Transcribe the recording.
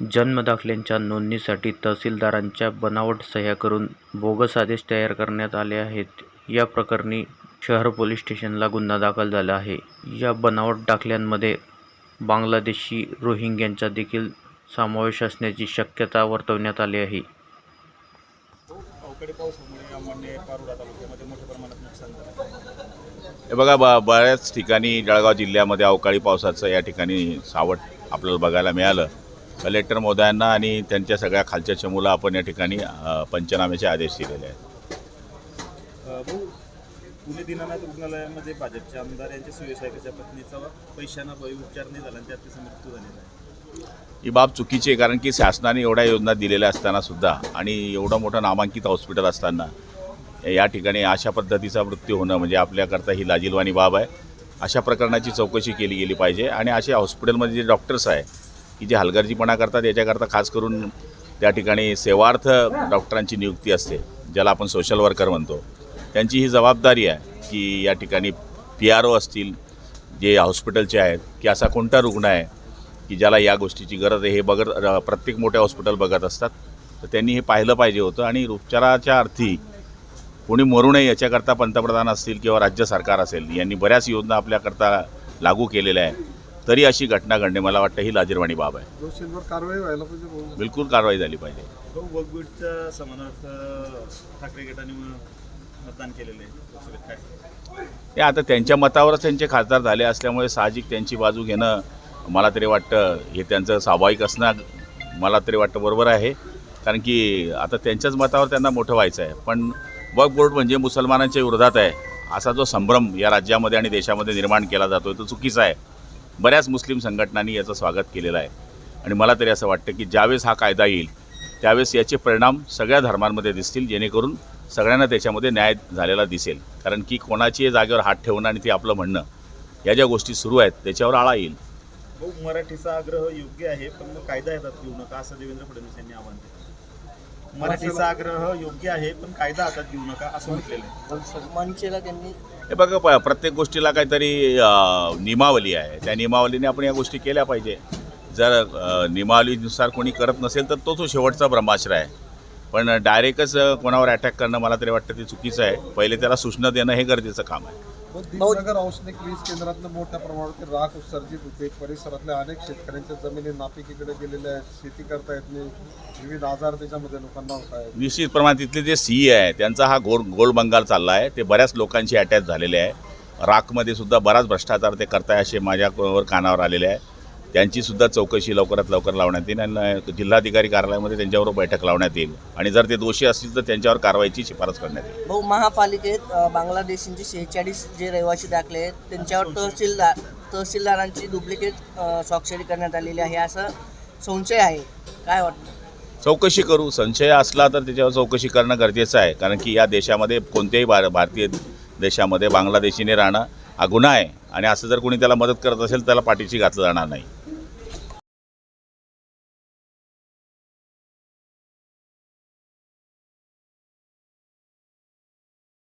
जन्मदाखल्यांच्या नोंदणीसाठी तहसीलदारांच्या बनावट सह्या करून बोगस आदेश तयार करण्यात आले आहेत. या प्रकरणी शहर पोलीस स्टेशनला गुन्हा दाखल झाला आहे. या बनावट दाखल्यांमध्ये बांगलादेशी रोहिंग्यांचा देखील समावेश असण्याची शक्यता वर्तवण्यात आली आहे. हे बघा ब बऱ्याच ठिकाणी जळगाव जिल्ह्यामध्ये अवकाळी पावसाचं या ठिकाणी सावट आपल्याला बघायला मिळालं. कलेक्टर महोदयांना आणि त्यांच्या सगळ्या खालच्या चमूला आपण या ठिकाणी पंचनाम्याचे आदेश दिलेले आहेत. पुणे दीनानाथ रुग्णालयामध्ये भाजपचे आमदार यांच्या पत्नीचा पैशांना उपचार नाही झाला आणि त्यात मृत्यू झालेला आहे ही बाब चुकीची आहे कारण की शासनाने एवढ्या योजना दिलेल्या असताना सुद्धा आणि एवढं मोठं नामांकित हॉस्पिटल असताना या ठिकाणी अशा पद्धतीचा मृत्यू होणं म्हणजे आपल्याकरता ही लाजीलवाणी बाब आहे. अशा प्रकरणाची चौकशी केली गेली पाहिजे आणि असे हॉस्पिटलमध्ये जे डॉक्टर्स आहे की जे हलगर्जीपणा करतात याच्याकरता खास करून त्या ठिकाणी सेवार्थ डॉक्टरांची नियुक्ती असते ज्याला आपण सोशल वर्कर म्हणतो. त्यांची ही जबाबदारी आहे की या ठिकाणी पी आर ओ असतील जे हॉस्पिटलचे आहेत की असा कोणता रुग्ण आहे की ज्याला या गोष्टीची गरज आहे. हे बघत र- प्रत्येक मोठ्या हॉस्पिटल बघत असतात. तर त्यांनी हे पाहिलं पाहिजे होतं आणि उपचाराच्या अर्थी कोणी मरू नये याच्याकरता पंतप्रधान असतील किंवा राज्य सरकार असेल यांनी बऱ्याच योजना आपल्याकरता लागू केलेल्या आहे तरी अशी घटना घडणे मला वाटतं ही लाजीरवाणी बाब आहे. दोषींवर कारवाई व्हायला पाहिजे भाऊ. बिलकुल कारवाई झाली पाहिजे. समानार्थ ठाकरे गटाने मतदान केलेलं काय? हे आता त्यांच्या मतावरच त्यांचे खासदार झाले असल्यामुळे साहजिक त्यांची बाजू घेणं मला तरी वाटतं हे त्यांचं स्वाभाविक असणं मला तरी वाटतं बरोबर आहे. कारण की आता त्यांच्याच मतावर त्यांना मोठं व्हायचं आहे. पण वक्फ बोर्ड म्हणजे मुसलमानांच्या विरोधात आहे. असा जो संभ्रम या राज्यामध्ये आणि देशामध्ये निर्माण केला जातो तो चुकीचा आहे. बऱ्याच मुस्लिम संघटनांनी याचं स्वागत केलेलं आहे. आणि मला तरी असं वाटतं की ज्यावेळेस हा कायदा येईल त्यावेळेस याचे परिणाम सगळ्या धर्मांमध्ये दिसतील जेणेकरून सगळ्यांना त्याच्यामध्ये न्याय झालेला दिसेल. कारण की कोणाची जागेवर हात ठेवणं आणि ते आपलं म्हणणं या ज्या गोष्टी सुरू आहेत त्याच्यावर आळा येईल. मराठीचा आग्रह योग्य आहे पण कायदा येतात घेऊ नका असं देवेंद्र फडणवीस यांनी आव्हान केलं? मराठीचा आग्रह योग्य आहे पण कायदा हातात घेऊ नका असं म्हटलेलं आहे. त्यांनी हे बघा प प्रत्येक गोष्टीला काहीतरी अं, नियमावली आहे. त्या नियमावलीने आपण या गोष्टी केल्या पाहिजे. जर अं, नियमावलीनुसार कोणी करत नसेल तर तो तो शेवटचा ब्रह्मास्त्र आहे. पण डायरेक्टच कोणावर अटॅक करणं मला तरी वाटतं ते चुकीचं आहे. पहिले त्याला सूचना देणं हे गरजेचं काम आहे. दीपनगर औष्णिक वीज केंद्रातनं मोठ्या प्रमाणात राख उत्सर्जित होते. परिसरातल्या अनेक शेतकऱ्यांच्या जमिनी नापिकीकडे गेलेल्या आहेत. शेती करता येत नाही. विविध आजार त्याच्यामध्ये लोकांना होत आहेत. निश्चित प्रमाणात तिथले जे सी आहे त्यांचा हा गोल गोल बंगाल चालला आहे. ते बऱ्याच लोकांशी अटॅच झालेले आहे. राखमध्ये सुद्धा बराच भ्रष्टाचार ते करताय असे माझ्यावर कानावर आलेले आहे. त्यांची सुद्धा चौकशी लवकरात लवकर लावण्यात येईल आणि जिल्हाधिकारी कार्यालयामध्ये त्यांच्यावर बैठक लावण्यात येईल. आणि जर ते दोषी असतील तर त्यांच्यावर कारवाईची शिफारस करण्यात येईल. भाऊ महापालिकेत बांगलादेशींचे शेहेचाळीस जे रहिवासी दाखले आहेत त्यांच्यावर तहसीलदार तहसीलदारांची डुप्लिकेट स्वाक्षरी करण्यात आलेली आहे. असं संशय आहे. काय वाटतं? चौकशी करू. संशय असला तर त्याच्यावर चौकशी करणं गरजेचं आहे. कारण की या देशामध्ये कोणत्याही भार भारतीय देशामध्ये बांगलादेशीने राहणं हा गुन्हा आहे आणि असं जर कोणी त्याला मदत करत असेल त्याला पाठीशी घातलं जाणार नाही.